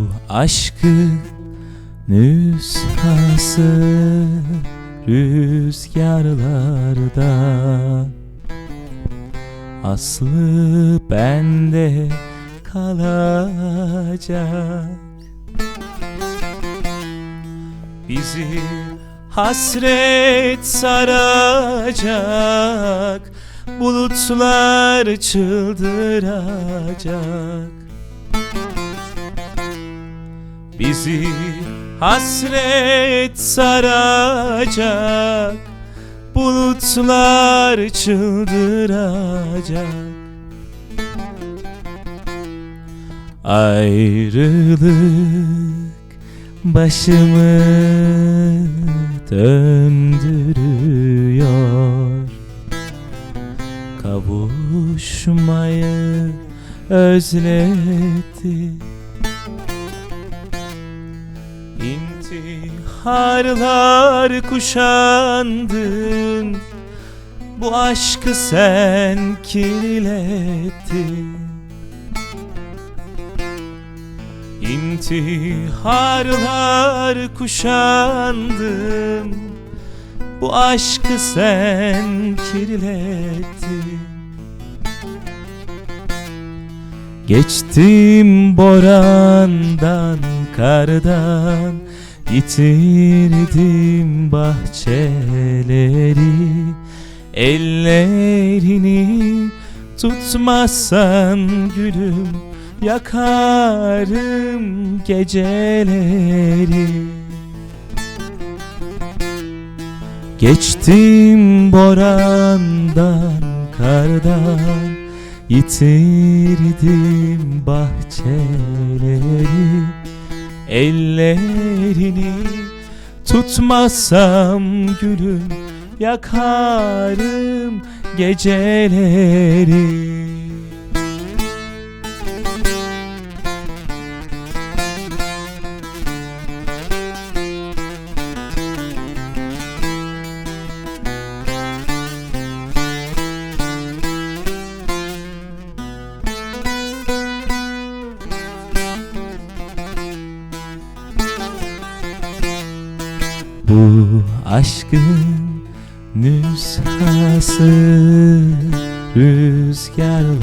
Bu aşkın nüshası rüzgarlarda. Aslı bende kalacak. Bizi hasret saracak Bulutlar çıldıracak Bizi hasret saracak Bulutlar çıldıracak. Ayrılık başımı döndürüyor. Kavuşmayı özletti İntiharlar kuşandın. Bu aşkı sen kirlettin. İntiharlar kuşandın. Bu aşkı sen kirlettin. Geçtim borandan, kardan Yitirdim bahçeleri Ellerini tutmazsan gülüm Yakarım geceleri. Geçtim borandan, kardan Yitirdim bahçeleri Ellerini tutmasam gülüm Yakarım geceleri Bu aşkın nüshası rüzgarlarda.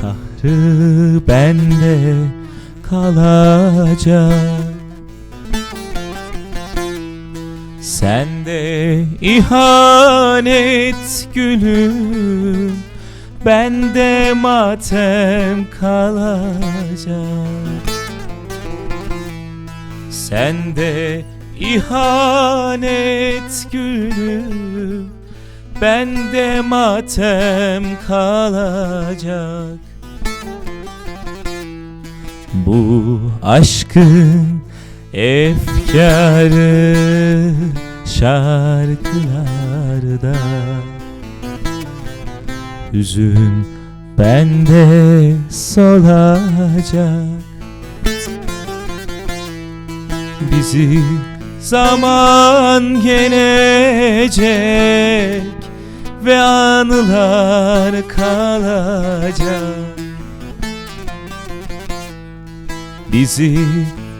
Kahrı bende kalacak. Sende ihanet gülüm Bende matem kalacak Sende ihanet gülüm Bende matem kalacak. Bu aşkın efkarı şarkılarda. Hüzün bende solacak Bizi. Zaman gelecek Ve anılar kalacak. Bizi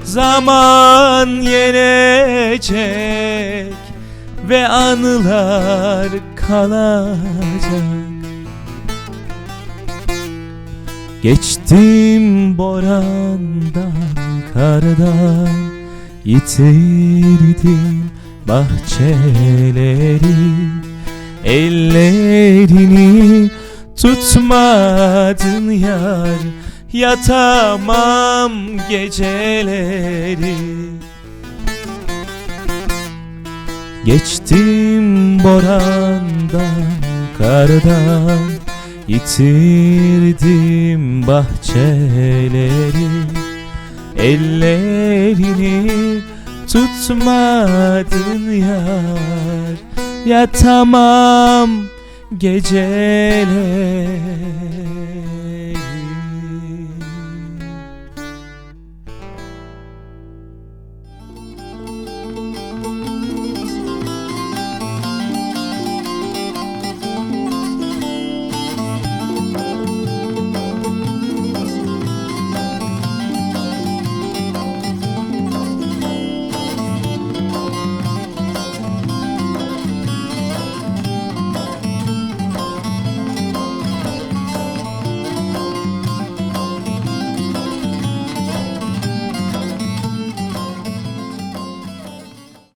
zaman yenecek Ve anılar kalacak. Geçtim borandan, kardan Yitirdim bahçeleri Ellerini tutmadın yar Yatamam geceleri. Geçtim borandan, kardan Yitirdim bahçeleri Ellerini tutmadın yar. Yatamam geceleri